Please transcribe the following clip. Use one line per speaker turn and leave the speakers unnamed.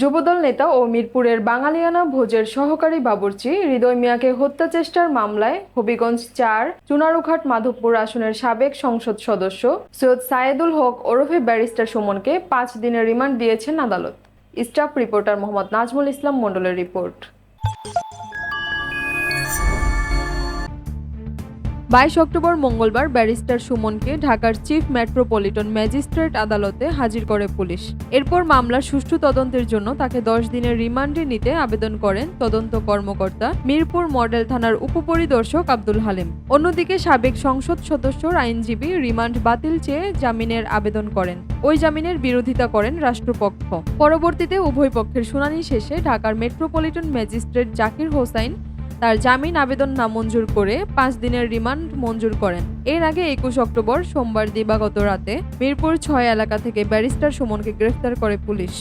যুবদল নেতা ও মিরপুরের বাঙালিয়ানা ভোজের সহকারী বাবুর্চি হৃদয় মিয়াকে হত্যা চেষ্টার মামলায় হবিগঞ্জ চার, চুনারুঘাট মাধবপুর আসনের সাবেক সংসদ সদস্য সৈয়দ সায়েদুল হক ওরফে ব্যারিস্টার সুমনকে পাঁচ দিনের রিমান্ড দিয়েছেন আদালত। স্টাফ রিপোর্টার মোহাম্মদ নাজমুল ইসলাম মণ্ডলের রিপোর্ট। বাইশ অক্টোবর মঙ্গলবার ব্যারিস্টার সুমনকে ঢাকার চিফ মেট্রোপলিটন ম্যাজিস্ট্রেট আদালতে হাজির করে পুলিশ। এরপর মামলার সুষ্ঠু তদন্তের জন্য তাকে দশ দিনের রিমান্ডে নিতে আবেদন করেন তদন্ত কর্মকর্তা মিরপুর মডেল থানার উপপরিদর্শক আব্দুল হালিম। অন্যদিকে সাবেক সংসদ সদস্যর আইনজীবী রিমান্ড বাতিল চেয়ে জামিনের আবেদন করেন। ওই জামিনের বিরোধিতা করেন রাষ্ট্রপক্ষ। পরবর্তীতে উভয় পক্ষের শুনানি শেষে ঢাকার মেট্রোপলিটন ম্যাজিস্ট্রেট জাকির হোসাইন তার জামিন আবেদন নামঞ্জুর করে পাঁচ দিনের রিমান্ড মঞ্জুর করেন। এর আগে একুশ অক্টোবর সোমবার দিবাগত রাতে মিরপুর ছয় এলাকা থেকে ব্যারিস্টার সুমনকে গ্রেফতার করে পুলিশ।